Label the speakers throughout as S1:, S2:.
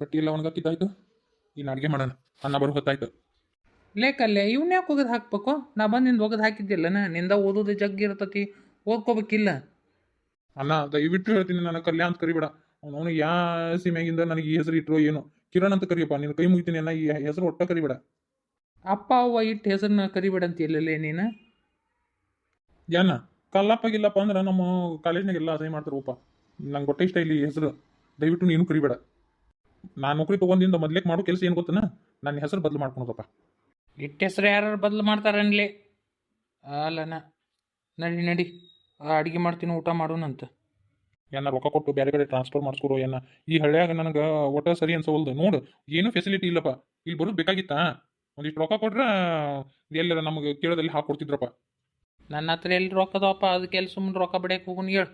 S1: ಬಟ್ಟಿ ಎಲ್ಲ ಒಣಗಾಕಿದ್ದಾಯ್ತು ಇನ್ನು ಅಡುಗೆ ಮಾಡೋಣ. ಅನ್ನ ಬರೋ ಹೊತ್ತಾಯ್ತು.
S2: ಲೇಕಲ್ಲೇ ಇವ್ನ ಯಾಕೆ ಒಗದು ಹಾಕ್ಬೇಕು? ನಾ ಬಂದು ನಿಂದು ಒಗದು ಹಾಕಿದ್ದಿಲ್ಲನ ನಿಂದ ಓದೋದು ಜಗ್ಗಿ ಇರ್ತತಿ ಓದ್ಕೋಬೇಕಿಲ್ಲ.
S1: ಅಣ್ಣ ದಯವಿಟ್ಟು ಹೇಳ್ತೀನಿ ನನ್ನ ಕಲ್ಯಾಣ ಅಂತ ಕರಿಬೇಡ. ಅವನು ಯಾ ಸೀಮೆಗಿಂದ ನನಗೆ ಈ ಹೆಸರು ಇಟ್ಟರು ಏನು. ಕಿರಣ್ ಅಂತ ಕರಿಯಪ್ಪ ನೀನು ಕೈ ಮುಗಿತೀನಿ ಅನ್ನ ಈ ಹೆಸರು ಒಟ್ಟ ಕರಿಬೇಡ.
S2: ಅಪ್ಪ ಅವ್ವ ಇಟ್ಟು ಹೆಸರನ್ನ ಕರಿಬೇಡ ಅಂತ ಎಲ್ಲಲೇ ನೀನು
S1: ಯಾನ ಕಲ್ಲಪ್ಪ ಗಿಲ್ಲಪ್ಪ ಅಂದ್ರೆ ನಮ್ಮ ಕಾಲೇಜ್ನಾಗೆಲ್ಲ ಅದೇ ಅಸಹ್ಯ ಮಾಡ್ತಾರಪ್ಪ ನಂಗೆ ಗೊತ್ತ ಇಷ್ಟ ಇಲ್ಲಿ ಹೆಸರು. ದಯವಿಟ್ಟು ನೀನು ಕರಿಬೇಡ. ನಾನು ನೌಕರಿ ತಗೊಂಡಿಂದ ಮೊದ್ಲೇಕ್ ಮಾಡೋ ಕೆಲಸ ಏನು ಗೊತ್ತನ? ನನ್ನ ಹೆಸರು ಬದಲು ಮಾಡ್ಕೊಳೋದಪ್ಪ
S2: ಇಟ್ಟ ಹೆಸರು ಯಾರು ಬದಲು ಮಾಡ್ತಾರನ್ಲಿ? ಅಲ್ಲನ ನಡಿ ನಡಿ. ಅಡುಗೆ ಮಾಡ್ತೀನಿ ಊಟ ಮಾಡೋಣಂತ.
S1: ಏನ ರೊಕ್ಕ ಕೊಟ್ಟು ಬೇರೆ ಕಡೆ ಟ್ರಾನ್ಸ್ಫರ್ ಮಾಡಿಸ್ಕೊಡು ಏನ? ಈ ಹಳ್ಳಿಯಾಗ ನನಗೆ ಒಟ್ಟ ಸರಿ ಅನ್ಸವಲ್ದು. ನೋಡು ಏನು ಫೆಸಿಲಿಟಿ ಇಲ್ಲಪ್ಪ. ಇಲ್ಲಿ ಬರೋದು ಬೇಕಾಗಿತ್ತಾ? ಒಂದಿಷ್ಟು ರೊಕ್ಕ ಕೊಟ್ರೆ ಎಲ್ಲರ ನಮಗೆ ಕೇಳೋದಲ್ಲಿ ಹಾಕೊಡ್ತಿದ್ರಪ್ಪ
S2: ನನ್ನ ಹತ್ರ ಎಲ್ಲಿ ರೊಕ್ಕದಪ್ಪ ಅದಕ್ಕೆ ಎಲ್ಲಿ ಸುಮ್ಮನೆ ರೊಕ್ಕ ಬಿಡಕ್ಕೆ ಹೋಗುನ್ ಹೇಳು.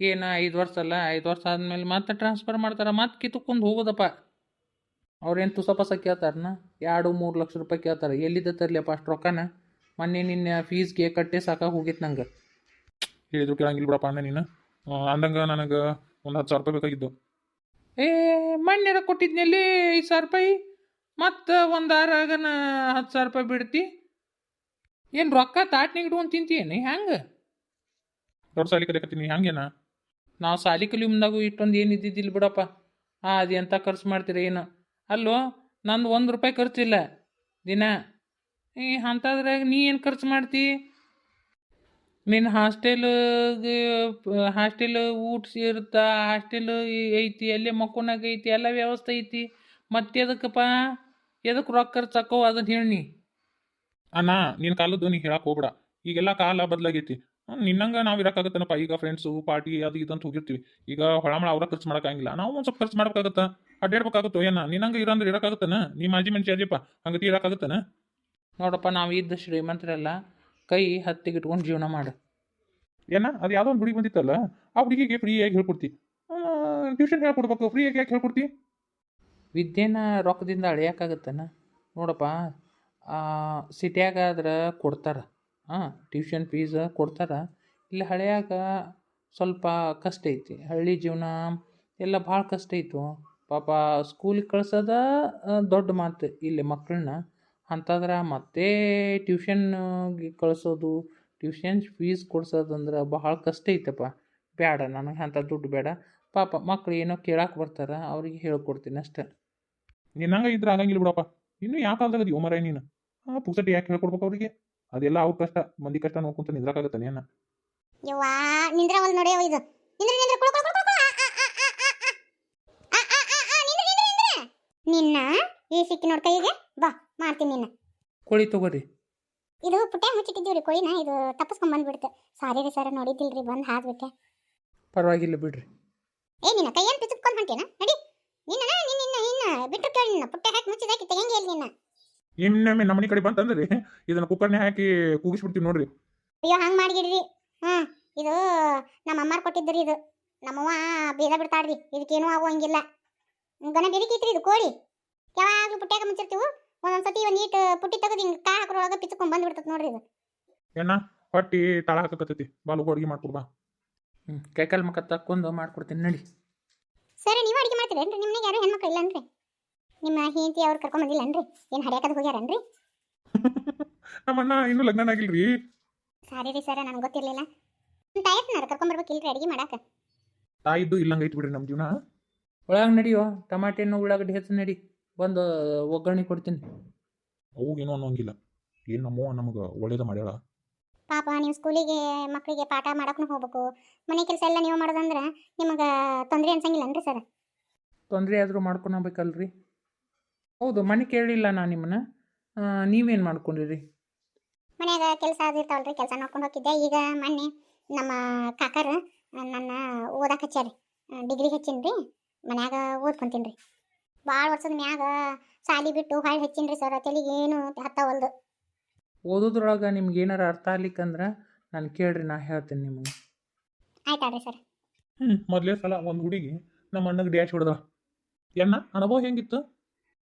S2: ಏನು ಐದು ವರ್ಷ ಅಲ್ಲ ಐದು ವರ್ಷ ಆದಮೇಲೆ ಮತ್ತೆ ಟ್ರಾನ್ಸ್ಫರ್ ಮಾಡ್ತಾರೆ ಮತ್ತೆ ಕಿತ್ಕೊಂಡು ಹೋಗೋದಪ್ಪ. ಅವ್ರೇನು ತುಸಪಸ ಕೇಳ್ತಾರನ? ಎರಡು ಮೂರು ಲಕ್ಷ ರೂಪಾಯಿ ಕೇಳ್ತಾರೆ. ಎಲ್ಲಿದ್ದ ತರಲಿಯಪ್ಪ ಅಷ್ಟು ರೊಕ್ಕನ? ಮೊನ್ನೆ ನಿನ್ನ ಫೀಸ್ಗೆ ಕಟ್ಟೆ ಸಾಕಾಗಿ ಹೋಗಿತ್ತು ನಂಗೆ.
S1: ಹೇಳಿದ್ರು ಕೇಳಂಗಿಲ್ಲ ಬಿಡಪ್ಪ ಅಣ್ಣ ನೀನು. ಅಂದಂಗೆ ನನಗೆ ಒಂದು ಹತ್ತು ಸಾವಿರ ರೂಪಾಯಿ ಬೇಕಾಗಿದ್ದು.
S2: ಏ ಮಣ್ಣೆರ ಕೊಟ್ಟಿದ್ನಲ್ಲಿ ಐದು ಸಾವಿರ ರೂಪಾಯಿ? ಮತ್ತು ಒಂದು ಆರಾಗನ ಹತ್ತು ಸಾವಿರ ರೂಪಾಯಿ ಬಿಡ್ತಿ. ಏನು ರೊಕ್ಕ ತಾಟ್ನಾಗ ಇಟ್ಕೊಂಡು ತಿಂತೀಯೇನು? ಹೆಂಗೆ?
S1: ದೊಡ್ಡ ಸಾಲಿ ಕಲಿಕತ್ತೀನಿ ಹಂಗೇನ?
S2: ನಾವು ಸಾಲಿ ಕಲಿ ಮುಂದಾಗೂ ಇಟ್ಟೊಂದು ಏನು ಇದ್ದಿದ್ದಿಲ್ಲ ಬಿಡಪ್ಪ. ಆ, ಅದು ಎಂಥ ಖರ್ಚು ಮಾಡ್ತೀರಿ ಏನು? ಅಲ್ಲೋ, ನಂದು ಒಂದು ರೂಪಾಯಿ ಖರ್ಚಿಲ್ಲ ದಿನ. ಈ ಅಂಥದ್ರಾಗ ನೀ ಏನು ಖರ್ಚು ಮಾಡ್ತಿ? ನಿನ್ನ ಹಾಸ್ಟೆಲ್ಗೆ ಹಾಸ್ಟೆಲ್ ಊಟ ಇರುತ್ತಾ ಹಾಸ್ಟೆಲ್ ಐತಿ, ಅಲ್ಲೇ ಮಕ್ಕೋನಾಗ ಐತಿ, ಎಲ್ಲ ವ್ಯವಸ್ಥೆ ಐತಿ. ಮತ್ತೆ ಎದಕ್ಕಪ್ಪ? ಎದಕ್ಕೆ ರೊಕ್ಕ ಖರ್ಚು ಹಾಕೋ ಅದನ್ನ ಹೇಳಿ
S1: ಅಣ್ಣ ನಿನ್ನ ಕಾಲದ್ದು ನೀ ಹೇಳಕ್ಕೆ ಹೋಗ್ಬಿಡ. ಈಗೆಲ್ಲ ಕಾಲ ಬದಲಾಗೈತಿ. ನಿನ್ನಂಗ ನಾವು ಇರಕ್ಕಾಗತ್ತನಪ್ಪ. ಈಗ ಫ್ರೆಂಡ್ಸು ಪಾರ್ಟಿ ಅದು ಇದಂತ ಅಂತ ಹೋಗಿರ್ತೀವಿ. ಈಗ ಹೊಳಮಳ ಅವ್ರ ಖರ್ಚು ಮಾಡೋಕ್ಕಾಗಿಲ್ಲ. ನಾವು ಒಂದು ಸ್ವಲ್ಪ ಖರ್ಚು ಮಾಡ್ಬೇಕಾಗತ್ತ? ಅಡ್ಡಾಡ್ಬೇಕಾಗತ್ತೋ ಏನ? ನಿನ್ನಂಗ ಇರಂದ್ರೆ ಇರಕ್ಕಾಗತ್ತನ? ನೀ ಮಾಜಿ ಮನುಷ್ಯ ಅದಿಯಪ್ಪ ಹಂಗತಿ ಇರಕ್ಕಾಗತ್ತನ?
S2: ನೋಡಪ್ಪ ನಾವು ಇದ್ದ ಶ್ರೀಮಂತರೆಲ್ಲ ಕೈ ಹತ್ತಿಗೆ ಇಟ್ಕೊಂಡು ಜೀವನ ಮಾಡು.
S1: ಏನ? ಅದು ಯಾವುದೋ ಒಂದು ಹುಡುಗಿ ಬಂದಿತ್ತಲ್ಲ? ಆ ಹುಡುಗಿಗೆ ಫ್ರೀಯಾಗಿ ಹೇಳ್ಕೊಡ್ತಿ. ಟ್ಯೂಷನ್ ಹೇಳ್ಕೊಡ್ಬೇಕು. ಫ್ರೀಯಾಗಿ ಯಾಕೆ ಹೇಳ್ಕೊಡ್ತಿ?
S2: ವಿದ್ಯೆನ ರೊಕ್ಕದಿಂದ ಅಳಿಯೋಕ್ಕಾಗತ್ತನ? ನೋಡಪ್ಪ ಸಿಟಿಯಾಗ ಆದ್ರೆ ಕೊಡ್ತಾರೆ. ಹಾಂ ಟ್ಯೂಷನ್ ಫೀಸ್ ಕೊಡ್ತಾರೆ. ಇಲ್ಲಿ ಹಳೆಯಾಗ ಸ್ವಲ್ಪ ಕಷ್ಟ ಐತಿ. ಹಳ್ಳಿ ಜೀವನ ಎಲ್ಲ ಭಾಳ ಕಷ್ಟ ಇತ್ತು. ಪಾಪ ಸ್ಕೂಲಿಗೆ ಕಳ್ಸೋದ ದೊಡ್ಡ ಮಾತು ಇಲ್ಲಿ ಮಕ್ಕಳನ್ನ ಅಂತಂದ್ರೆ ಮತ್ತೆ ಟ್ಯೂಷನ್ಗೆ ಕಳಿಸೋದು ಟ್ಯೂಷನ್ ಫೀಸ್ ಕೊಡ್ಸೋದಂದ್ರೆ ಬಹಳ ಕಷ್ಟ ಐತಪ್ಪ. ಬೇಡ ನನಗೆ ಅಂಥ ದುಡ್ಡು ಬೇಡ ಪಾಪ ಮಕ್ಳು ಏನೋ ಕೇಳಕ್ಕೆ ಬರ್ತಾರೆ, ಅವ್ರಿಗೆ ಹೇಳ್ಕೊಡ್ತೀನಿ ಅಷ್ಟೆ.
S1: ನಿನ್ನಂಗ ಇದ್ರೆ ಆಗಂಗಿಲ್ಲ ಬಿಡಪ್ಪ. ಇನ್ನು ಕಾಲದಾಗ ಅದೀವ ಮರ ನೀನು? ಆ ಪುಸ್ತಕ ಯಾಕೆ ಹೇಳ್ಕೊಡ್ಬೇಕು ಅವ್ರಿಗೆ? ಅದೆಲ್ಲ ಅವ್ರ ಕಷ್ಟ ಮಂದಿ ಕಷ್ಟ ನೋಡ್ಕೊಂತ ನಿದ್ರಾಕಾಗತ್ತಾನೆ ನೇನ
S3: ಯವ್ವಾ ನಿಂದ್ರವಲ್ ನೋಡ್ಯವ ಇದು. ನಿಂದ್ರ ನಿಂದ್ರ ಕುಳು ಕುಳು ಕುಳು ಕುಳು ಆ, ಆ, ಆ, ಆ, ಆ, ಆ, ನಿಂದ್ರ ನಿಂದ್ರ ನಿಂದ್ರ. ನಿನ್ನ ಈ ಸಿಕ್ಕಿ ನೋಡ್ ಕೈಗೆ. ಬಾ ಮಾಡ್ತೀನಿ ನಿನ್ನ.
S2: ಕೋಳಿ ತಗೋರಿ.
S3: ಇದು ಪುಟ್ಟ ಮುಚ್ಚಿಟ್ಟಿದ್ದೀವ್ರಿ ಕೋಳಿನ ಇದು ತಪ್ಪಿಸ್ಕೊಂಡ್ ಬಂದ್ಬಿಡ್ತು. ಸಾರಿ ರೀ ಸರ್ ನೋಡಿದ್ದಿಲ್ರಿ ಬಂದ್ ಹಾದ್ಬಿಟ್ಟೆ.
S2: ಪರವಾಗಿಲ್ಲ ಬಿಡ್ರಿ.
S3: ಏ ನಿನ್ನ ಕೈಯಲ್ಲಿ ಪಿಚ್ಕೊಂಡು ಹೊಂಟೇನ? ನಡಿ. ನಿನ್ನ ನಿನ್ನ ನಿನ್ನ ನಿನ್ನ. ಬಿಟ್ಟು ಕೇಳಿ ನಿನ್ನ. ಪುಟ್ಟೆ ಹಾಕಿ ಮುಚ್ಚಿದಾಕಿ ತೆಗಂಗೆ ಇಲ್ಲಿ ನಿನ್ನ.
S1: ಇನ್ನೊಮ್ಮೆ ನಮ್ಮನೆ ಕಡೆ ಬಂತಂದ್ರಿ ಇದನ್ನ ಕುಕ್ಕರ್ನೇ ಹಾಕಿ ಕೂಗಿಸ್ಬಿಡ್ತೀವಿ ನೋಡ್ರಿ.
S3: ಅಯ್ಯೋ ಹಂಗೆ ಮಾಡಿಗಿಡ್ರಿ ಹಾಂ ಇದು ನಮ್ಮ ಅಮ್ಮಾರ್ ಕೊಟ್ಟಿದ್ರಿ ಇದು. ನಮ್ಮವ್ವ ಬಿಡ್ತಾಡ್ರಿ ಬಿಡ್ತಾಳ್ರಿ ಇದಕ್ಕೇನೂ ಆಗೋಂಗಿಲ್ಲ. ಗನ ಬೆರಿಕೈತ್ರಿ ಇದು ಕೋಳಿ. ಯಾವಾಗಲೂ ಪುಟ್ಟ್ಯಾಗ ಮುಚ್ಚಿರ್ತೀವಿ ಒಂದೊಂದ್ಸತಿ ಒಂದು ನೀಟ್ ಪುಟ್ಟಿ ತೆಗೆದು ಹಿಂಗೆ ಕಾ ಹಾಕೋರೊಳಗೆ ಪಿಚ್ಕೊಂಡ್ ಬಂದ್ಬಿಡ್ತದೆ ನೋಡ್ರಿ ಇದು.
S1: ಏನ ಹೊಟ್ಟಿ ತಳ ಹಾಕಕತ್ತೈತಿ. ಬಾಲು ಅಡುಗೆ ಮಾಡ್ಕೊಡ್ಬಾ
S2: ಹ್ಞೂ ಕೈಕಾಲು ಮಕ್ಕ ತಕ್ಕೊಂಡು ಮಾಡ್ಕೊಡ್ತೀನಿ ನಡಿ.
S3: ಸರಿ ನೀವು ಅಡಿಗೆ ಮಾಡ್ತೀರೇನ್ರಿ? ನಿಮ್ಗೆ ಯಾರು ಹೆಣ್ಮಕ್ಳು ಇಲ್ಲನ್ರಿ? ನಿಮ್ಮ ಹೆಂಡತಿ ಅವ್ರು ಕರ್ಕೊಂಬಂದಿಲ್ಲನ್ರಿ ಏನು ಹಡಿಯಾಕದ ಹೋಗ್ಯಾರನ್ರಿ?
S1: ನಮ್ಮಣ್ಣ ಇನ್ನೂ ಲಗ್ನ ಆಗಿಲ್ರಿ
S3: ಸಾರಿ ರೀ ಸರ ನನಗೆ ಗೊತ್ತಿರಲಿಲ್ಲ. ತಾಯತ್ನಾರ ಕರ್ಕೊಂಬರ್ಬೇಕಿಲ್ರಿ ಅಡಿಗೆ ಮಾಡಾಕ?
S1: ತಾಯಿದ್ದು ಇಲ್ಲಂಗ ಐತಿ ಬಿಡ್ರಿ ನಮ್ಮ ಜೀವನ.
S2: ಒಳಗೆ ನಡಿಯೋ ಟಮಾಟೆ ಹಣ್ಣು ಉಳ್ಳಾಗಡ್ಡಿ ಹೆಚ್ಚು ನಡಿ. ಬಂದು ಒಗ್ಗರಣೆ ಕೊಡ್ತೀನಿ.
S1: ಅವು ಏನೋ ಅನ್ನೋಂಗಿಲ್ಲ. ಏನು ನಮ್ಮವ್ವ ನಮಗೆ ಒಳ್ಳೇದು ಮಾಡ್ಯಾಳ?
S3: ಪಾಪ ನೀವು ಸ್ಕೂಲಿಗೆ ಮಕ್ಕಳಿಗೆ ಪಾಠ ಮಾಡಕ್ಕೂ ಹೋಗ್ಬೇಕು. ಮನೆ ಕೆಲಸ ಎಲ್ಲ ನೀವು ಮಾಡೋದಂದ್ರೆ ನಿಮಗೆ ತೊಂದರೆ ಅನ್ಸಂಗಿಲ್ಲ ಅನ್ರಿ ಸರ್?
S2: ತೊಂದರೆ ಆದರೂ ಮಾಡ್ಕೊಳಬೇಕಲ್ರಿ ಹೌದು ಮನೆ ಕೇಳಿಲ್ಲ ನಾನು ನಿಮ್ಮನ್ನ. ನೀವೇನು ಮಾಡ್ಕೊಂಡಿರಿ?
S3: ಮನ್ಯಾಗ ಕೆಲಸ ಅದು ಇರ್ತಾವಲ್ರಿ ಕೆಲಸ ಮಾಡ್ಕೊಂಡು ಹೋಗಿದ್ದೆ ಈಗ ಮೊನ್ನೆ ನಮ್ಮ ಕಾಕರು ನನ್ನ ಓದಕ್ಕೆ ಹಚ್ಚಾರಿ ಡಿಗ್ರಿ ಹಚ್ಚೀನಿ ರೀ ಮನ್ಯಾಗ ಓದ್ಕೊಂತೀನಿ ರೀ ಭಾಳ ವರ್ಷದ ಮ್ಯಾಗ ಸಾಲಿ ಬಿಟ್ಟು ಹೊಳ್ಳಿ ಹಚ್ಚೀನಿ ಸರ್ ತಲೆಗೆ ಏನು ಹತ್ತವಲ್ದು.
S2: ಓದೋದ್ರೊಳಗೆ ನಿಮ್ಗೆ ಏನಾರ ಅರ್ಥ ಆಗ್ಲಿಕ್ಕಂದ್ರೆ ನಾನು ಕೇಳ್ರಿ ನಾ ಹೇಳ್ತೀನಿ ನಿಮಗೆ
S3: ಆಯ್ತಾಳ್ರಿ ಸರ್.
S1: ಹ್ಞೂ ಮೊದಲೇ ಸಲ ಒಂದು ಹುಡುಗಿ ನಮ್ಮ ಅಣ್ಣಗೆ ಡ್ಯಾಶ್ ಹೊಡೆದ ಎಣ್ಣ ಅನುಭವ ಹೆಂಗಿತ್ತು?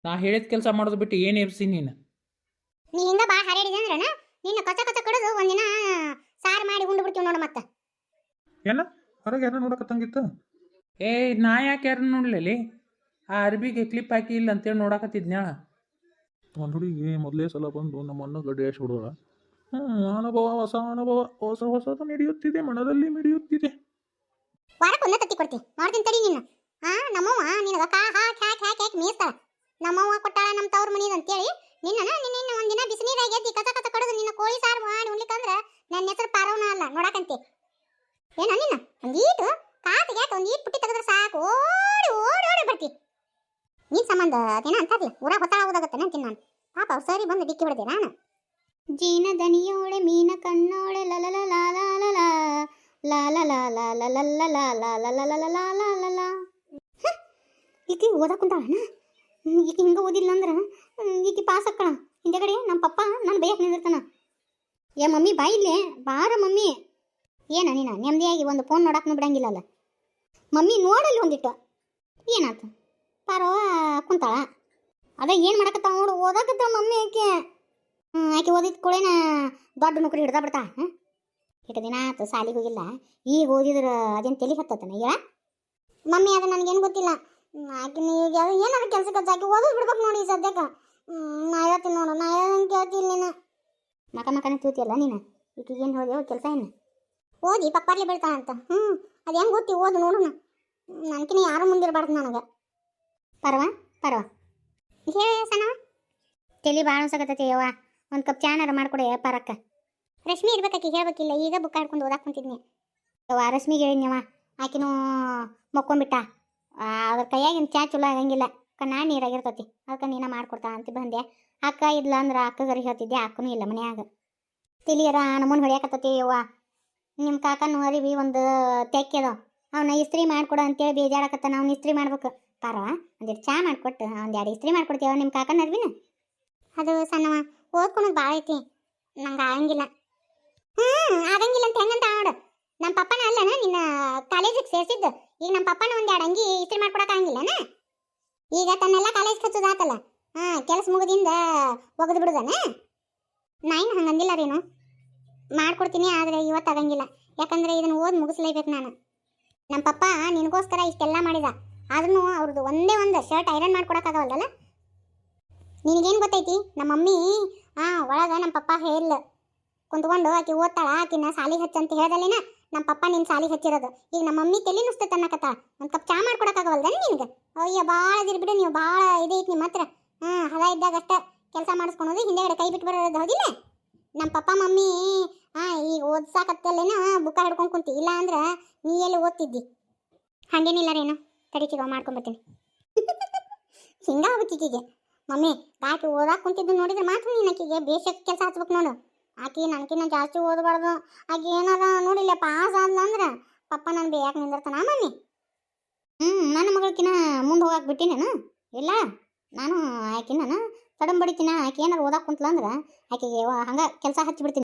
S2: ನಾ ಹೇಳಿದ ಕೆಲಸ ಮಾಡೋದು ಬಿಟ್ಟು ಏನು ಎಬ್ಸಿ ನೀನು?
S3: ನೀ ಬಾ ಭಾಳ ಹರಡಿದೆ ಅಂದ್ರನ ನಿನ್ನ ಕಚ ಕಚ ಕಡಿದು ಒಂದಿನ ಸಾರು ಮಾಡಿ ಉಂಡು ಬಿಡ್ತೀವಿ ನೋಡು ಮತ್ತೆ.
S1: ಏನ? ಹೊರಗೆ ನೋಡಕ ನೋಡಕತ್ತಂಗಿತ್ತು
S2: ಏ ನಾ ಯಾಕೆ ಯಾರು ನೋಡ್ಲಿ ಆ ಅರ್ಬಿಗೆ ಕ್ಲಿಪ್ ಹಾಕಿ ಇಲ್ಲ ಅಂತೇಳಿ ನೋಡಾಕತ್ತಿದ್ನ್ಯಾಳ
S1: ಒಂದು ಹುಡುಗಿ ಮೊದಲೇ ಸಲ ಬಂದು ನಮ್ಮ ಅಣ್ಣ ಗಡ್ಡೆ ಬಿಡೋಳ ಹ್ಞೂ ಅನುಭವ ಹೊಸ ಅನುಭವ ಹೊಸ ಹೊಸದು ನಡೆಯುತ್ತಿದೆ ಮನದಲ್ಲಿ ಮಿಡಿಯುತ್ತಿದೆ.
S3: ವಾರಕ್ಕೆ ಒಂದೇ ತತ್ತಿ ಕೊಡ್ತಿ. ಮಾಡ್ತೀನಿ ತಡಿ ನಿನ್ನ ಹಾ ನಮ್ಮವ್ವ ನಿನಗ ಕಾ ಹಾಕಿ ಹಾಕಿ ಹಾಕಿ ಹಾಕಿ ಮೇಯಿಸ್ತಾಳ. ನಮ್ಮವ್ವ ಕೊಟ್ಟಾಳ ನಮ್ಮ ತವ್ರ ಮನಿದ ಅಂತೇಳಿ ನಿನ್ನ ನಿನ್ನ ಒಂದು ಒಂದಿನ ಬಿಸಿನೀರಾಗ ಎದ್ದಿ ಕಸ ಕಸ ಕಡದು ನಿನ್ನ ಕೋಳಿ ಸಾರು ಮಾಡಿ ಉಣ್ಲಿಕ್ಕಂದ್ರ ನನ್ನ ಹೆಸರು ಪಾರವನ ಅಲ್ಲ ನೋಡಕಂತೆ ಏನ ನಿನ್ನ ಒಂದೀಟು ಕಾತಿಗೆ ಒಂದೀಟ್ ಪುಟ್ಟಿ ತೆಗೆದ್ರೆ ಸಾಕು ಓಡಿ ಓಡಿ ಓಡಿ ಬರ್ತಿ ನೀ ಸಂಬಂಧ ಅದೇನ ಅಂತಾರ್ಲಿ ಊರ ಹೊತ್ತಾಳ ಓದಾಗತ್ತೆ ಅಂತೀನಿ ನಾನು ಪಾಪ ಅವ್ರು ಸರಿ ಬಂದು ಡಿಕ್ಕಿ ಬಿಡ್ದೆ ನಾನು ಜೀನ ದನಿಯೋಳೆ ಮೀನ ಕಣ್ಣೋಳೆ ಲಲ ಲಾ ಲಾ ಲಾ ಲ ಲ ಲ ಲ ಲ ಲ ಲ ಲ ಲ ಲ ಲ ಲಾ ಲ ಲ ಲಾ ಲಾ ಲಾ ಲಾ ಹ, ಈಕಿ ಹಿಂಗ ಓದಿಲ್ಲ ಅಂದ್ರೆ ಈಕೆ ಪಾಸ್ ಅಕ್ಕಳ ಹಿಂದೆಗಡೆ ನಮ್ಮ ಪಪ್ಪ ನನ್ನ ಬೈಯಕ್ ನಿಂದಿರ್ತಾನ. ಏ ಮಮ್ಮಿ, ಬಾ ಇಲ್ಲೇ. ಬಾರ ಮಮ್ಮಿ. ಏನ ನೀನ ನೆಮ್ಮದಿಯಾಗಿ ಒಂದು ಫೋನ್ ನೋಡಕ್ನು ಬಿಡಂಗಿಲ್ಲಲ್ಲ. ಮಮ್ಮಿ ನೋಡಲ್ಲಿ ಒಂದಿಟ್ಟು. ಏನಾತು? ಪಾರೋ, ಕುಂತಾಳ. ಅದೇ ಏನು ಮಾಡಕತ್ತಾವ ನೋಡು ಓದಕತ್ತ ಮಮ್ಮಿ ಆಕೆ. ಆಕೆ ಓದಿದ ಕೂಡೇನ ದೊಡ್ಡ ನೌಕರಿ ಹಿಡ್ದ ಬಿಡ್ತಾ ಹಾಂ ಇಟ್ಟು ದಿನ ಆತು, ಸಾಲಿಗೆ ಹೋಗಿಲ್ಲ. ಈಗ ಓದಿದ್ರ ಅದೇನು ತಲೆ ಹತ್ತತನ, ಹೇಳ? ಮಮ್ಮಿ, ಅದು ನನಗೇನು ಗೊತ್ತಿಲ್ಲ. ಆಕಿನ ಈಗ ಯಾವ ಏನಾದ್ರು ಕೆಲಸಕ್ಕೆ ಹಚ್ಚಾಕಿ ಓದೋದು ಬಿಡ್ಬೇಕು ನೋಡಿ ಸದ್ಯಕ್ಕೆ. ನಾ ಹೇಳ್ತೀನಿ ನೋಡು, ನಾ ಹೇಳಂಗೆ ಕೇಳ್ತೀನಿ ನೀನು. ಮಕ ಮಕನ ತೂತಿಯಲ್ಲ ನೀನು? ಏನು ಹೋದೆವು ಕೆಲಸ ಏನು? ಓದಿ ಪಪ್ಪಾರ್ಲಿ ಬೀಳ್ತಾಳ ಅಂತ. ಹ್ಞೂ ಅದು ಹೆಂಗೆ ಗೊತ್ತಿ ಓದು ನೋಡೋಣ. ನನಕಿನ ಯಾರು ಮುಂದಿರಬಾರ್ದು ನನಗೆ. ಪರ್ವ ಪರ್ವ. ಹೇಳಿ ಸಣ್ಣ ತಲೆ ಭಾಳ ಅನ್ಸಕತ್ತೈತಿ ಯವ್ವ. ಒಂದು ಕಪ್ ಚಾನಾರ ಮಾಡ್ಕೊಡೆ ಪರಕ್ಕ ರಶ್ಮಿ ಇರ್ಬೇಕಾಕಿ ಹೇಳ್ಬೇಕಿಲ್ಲ. ಈಗ ಬುಕ್ ಆಡ್ಕೊಂಡು ಓದಾಕ್ ಕುಂತಿದ್ನಿ. ಯವ್ವ, ರಶ್ಮಿಗೆ ಹೇಳಿದ್ನವ ಆಕಿನೂ ಮಕ್ಕೊಂಬಿಟ್ಟ ಅದ್ರ ಕೈಯಾಗಿನ ಚಾ ಚಲೋ ಆಗಂಗಿಲ್ಲ. ಕಣ್ಣಾ ನೀರಾಗಿರ್ತತಿ. ಅದಕ್ಕೆ ನೀನ ಮಾಡ್ಕೊಡ್ತಾ ಅಂತ ಬಂದೆ. ಅಕ್ಕ, ಇದ್ಲ ಅಂದ್ರೆ ಅಕ್ಕಗರಿ ಹೇಳ್ತಿದ್ದೆ, ಅಕ್ಕನೂ ಇಲ್ಲ ಮನ್ಯಾಗ. ತಿಳಿಯರ, ನಮ್ಮನ್ ಹೊಡ್ಯಾಕತ್ತತಿ, ಯವ್ವ. ನಿಮ್ಮ ಕಾಕನು ಅರಿವಿ, ಒಂದು ತೆಕ್ಕೆದ ಅದಾವ. ಇಸ್ತ್ರಿ ಮಾಡ್ಕೊಡು ಅಂತೇಳಿ ಬೇಜಾಡಕತ್ತಾನ ಅವ್ನು ಇಸ್ತ್ರಿ ಮಾಡ್ಬೇಕು. ಪಾರವ ಒಂದೆರಡು ಚಾ ಮಾಡ್ಕೊಟ್ಟು ಒಂದು ಎರಡು ಇಸ್ತ್ರಿ ಮಾಡ್ಕೊಡ್ತೀವ ನಿಮ್ಮ ಕಾಕನ ನರ್ವಿನ ಅದು ಸಣ್ಣವ ಓದ್ಕೊಳಕ್ ಭಾಳ ಐತಿ. ನಂಗೆ ಆಗಂಗಿಲ್ಲ. ಹ್ಞೂ ನಮ್ಮ ಪಪ್ಪನ ಅಲ್ಲನ ನಿನ್ನ ಕಾಲೇಜಿಗೆ ಸೇರಿಸಿದ್ದು. ಈಗ ನಮ್ಮ ಪಪ್ಪನ ಒಂದು ಎರಡು ಅಂಗಿ ಇಸ್ತ್ರಿ ಮಾಡ್ಕೊಡಕ್ಕೆ ಆಗಂಗಿಲ್ಲನ ಈಗ ತನ್ನೆಲ್ಲ ಕಾಲೇಜ್ ಹಚ್ಚೋದಾತಲ್ಲ ಹಾಂ, ಕೆಲಸ ಮುಗಿದಿಂದ ಒಗೆದು ಬಿಡುದನ? ನಾನು ಹಂಗಂದಿಲ್ಲ ರೀನು ಮಾಡ್ಕೊಡ್ತೀನಿ ಆದರೆ ಇವತ್ತು ಆಗಂಗಿಲ್ಲ. ಯಾಕಂದರೆ ಇದನ್ನು ಓದಿ ಮುಗಿಸ್ಲೇಬೇಕು ನಾನು. ನಮ್ಮ ಪಪ್ಪ ನಿನಗೋಸ್ಕರ ಇಷ್ಟೆಲ್ಲ ಮಾಡಿದ. ಆದ್ರೂ ಅವ್ರದ್ದು ಒಂದೇ ಒಂದು ಶರ್ಟ್ ಐರನ್ ಮಾಡ್ಕೊಡಕ್ಕಾಗವಲ್ದಲ್ಲ? ನಿನಗೇನು ಗೊತ್ತೈತಿ? ನಮ್ಮ ಮಮ್ಮಿ ಹಾಂ ಒಳಗೆ ನಮ್ಮ ಪಪ್ಪ ಹೇಳಿಲ್ಲ ಕುಂತ್ಕೊಂಡು ಆಕೆ ಓದ್ತಾಳ, ಆಕಿನ ಸಾಲಿಗೆ ಹಚ್ಚಂತ ಹೇಳ್ದಲೇನ ನಮ್ಮ ಪಪ್ಪ ನಿನ್ನ ಸಾಲಿಗೆ ಹಚ್ಚಿರೋದು. ಈಗ ನಮ್ಮ ಮಮ್ಮಿ ತಲೆ ನುಸ್ತೈತೆ ಅನ್ನಕತ್ತ ಒಂದು ಕಪ್ ಚಾ ಮಾಡ್ಕೊಡಕ್ಕಾಗವಲ್ದ ನಿನಗೆ? ಅಯ್ಯ ಭಾಳ ಇದಿರ್ ಬಿಡು ನೀವು ಭಾಳ ಇದೈತಿ ನಿಮ್ಮ ಹತ್ರ. ಹಾಂ, ಹದ ಇದ್ದಾಗ ಅಷ್ಟೇ ಕೆಲಸ ಮಾಡಿಸ್ಕೊಳೋದು ಹಿಂದೆಗಡೆ ಕೈ ಬಿಟ್ಟು ಬರೋದು, ಹೌದಿಲ್ಲ? ನಮ್ಮ ಪಪ್ಪ, ಮಮ್ಮಿ, ಹಾಂ, ಈಗ ಓದ್ಸಾಕತ್ತಲ್ಲೇನ, ಬುಕ್ಕ ಹಿಡ್ಕೊಂಡು ಕುಂತಿ. ಇಲ್ಲ ಅಂದ್ರೆ ನೀ ಎಲ್ಲಿ ಓದ್ತಿದ್ದಿ? ಹಂಗೇನಿಲ್ಲ ರೇನು ತಡಿಚಿಗ ಮಾಡ್ಕೊಂಬರ್ತೀನಿ ಹಿಂಗ ಆಗ್ಬೇಕೀಕಿಗೆ ಮಮ್ಮಿ, ಬಾಕಿ ಓದಾಕ ಕುಂತಿದ್ದು ನೋಡಿದ್ರೆ ಮಾತ್ರ ನೀನು ಆಕಿಗೆ ಬೇಷಕ್ ಕೆಲಸ ಹಚ್ಬೇಕು ನೋಡು. ಆಕಿ ನನಗಿನ್ನ ಜಾಸ್ತಿ ಓದಬಾರ್ದು. ಆಕೆ ಏನಾರ ನೋಡಿಲ್ಲ ಪಾಸ್ ಆದ್ಲ ಅಂದ್ರೆ ಪಪ್ಪ ನಾನು ಬೇಯಾಕ ನಿಂದಿರ್ತಾನ ಮಮ್ಮಿ. ಹ್ಞೂ ನನ್ನ ಮಗಳಕಿನ ಮುಂದೆ ಹೋಗಾಕ್ ಬಿಟ್ಟಿನೇನು? ಇಲ್ಲ, ನಾನು ಆಕಿನ ತಡಂಬಡಿತಿನ? ಆಕೆ ಏನಾರು ಓದಾಕ್ ಕುಂತ್ಲ ಅಂದ್ರೆ? ಆಕೆಗೆ ಹಂಗೆ ಕೆಲಸ ಹಚ್ಚಿಬಿಡ್ತೀನಿ.